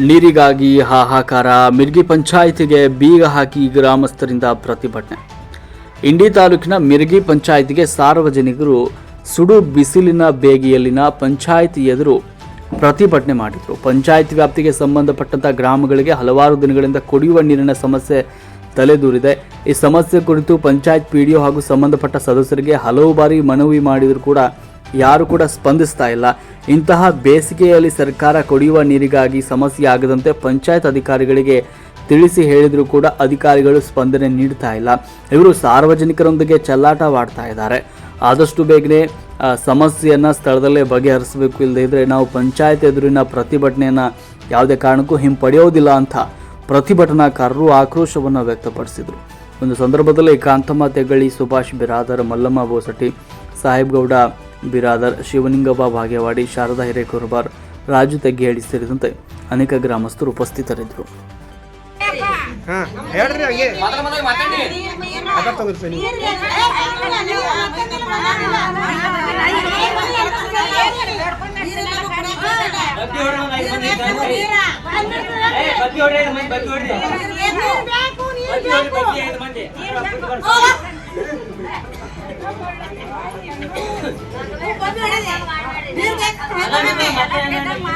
ನೀರಿಗಾಗಿ ಹಾಹಾಕಾರ, ಮಿರ್ಗಿ ಪಂಚಾಯಿತಿಗೆ ಬೀಗ ಹಾಕಿ ಗ್ರಾಮಸ್ಥರಿಂದ ಪ್ರತಿಭಟನೆ. ಇಂಡಿ ತಾಲೂಕಿನ ಮಿರ್ಗಿ ಪಂಚಾಯಿತಿಗೆ ಸಾರ್ವಜನಿಕರು ಸುಡು ಬಿಸಿಲಿನ ಬೇಗೆಯಲ್ಲಿನ ಪಂಚಾಯಿತಿ ಎದುರು ಪ್ರತಿಭಟನೆ ಮಾಡಿದರು. ಪಂಚಾಯತ್ ವ್ಯಾಪ್ತಿಗೆ ಸಂಬಂಧಪಟ್ಟಂಥ ಗ್ರಾಮಗಳಿಗೆ ಹಲವಾರು ದಿನಗಳಿಂದ ಕುಡಿಯುವ ನೀರಿನ ಸಮಸ್ಯೆ ತಲೆದೂರಿದೆ. ಈ ಸಮಸ್ಯೆ ಕುರಿತು ಪಂಚಾಯತ್ ಪಿಡಿಒ ಹಾಗೂ ಸಂಬಂಧಪಟ್ಟ ಸದಸ್ಯರಿಗೆ ಹಲವು ಬಾರಿ ಮನವಿ ಮಾಡಿದರೂ ಕೂಡ ಯಾರು ಕೂಡ ಸ್ಪಂದಿಸ್ತಾ ಇಲ್ಲ. ಇಂತಹ ಬೇಸಿಗೆಯಲ್ಲಿ ಸರ್ಕಾರ ಕುಡಿಯುವ ನೀರಿಗಾಗಿ ಸಮಸ್ಯೆ ಆಗದಂತೆ ಪಂಚಾಯತ್ ಅಧಿಕಾರಿಗಳಿಗೆ ತಿಳಿಸಿ ಹೇಳಿದರೂ ಕೂಡ ಅಧಿಕಾರಿಗಳು ಸ್ಪಂದನೆ ನೀಡ್ತಾ ಇಲ್ಲ. ಇವರು ಸಾರ್ವಜನಿಕರೊಂದಿಗೆ ಚೆಲ್ಲಾಟವಾಡ್ತಾ ಇದ್ದಾರೆ. ಆದಷ್ಟು ಬೇಗನೆ ಸಮಸ್ಯೆಯನ್ನು ಸ್ಥಳದಲ್ಲೇ ಬಗೆಹರಿಸಬೇಕು. ಇಲ್ಲದೇ ಇದ್ದರೆ ನಾವು ಪಂಚಾಯತ್ ಎದುರಿನ ಪ್ರತಿಭಟನೆಯನ್ನು ಯಾವುದೇ ಕಾರಣಕ್ಕೂ ಹಿಂಪಡೆಯೋದಿಲ್ಲ ಅಂತ ಪ್ರತಿಭಟನಾಕಾರರು ಆಕ್ರೋಶವನ್ನು ವ್ಯಕ್ತಪಡಿಸಿದರು. ಒಂದು ಸಂದರ್ಭದಲ್ಲಿ ಕಾಂತಮ್ಮ ತೆಗಳಿ, ಸುಭಾಷ್ ಬಿರಾದರ್, ಮಲ್ಲಮ್ಮ ಬೋಸಟಿ, ಸಾಹೇಬ್ಗೌಡ ಬಿರಾದರ್ ಶಿವಲಿಂಗಪ್ಪ ಭಾಗ್ಯವಾಡಿ ಶಾರದಾ ಹಿರೇಕುರ್ಬಾರ್ ರಾಜು ತೆಗ್ಗೇಡಿ ಸೇರಿದಂತೆ ಅನೇಕ ಗ್ರಾಮಸ್ಥರು ಉಪಸ್ಥಿತರಿದ್ದರು. ಮಾಡಿ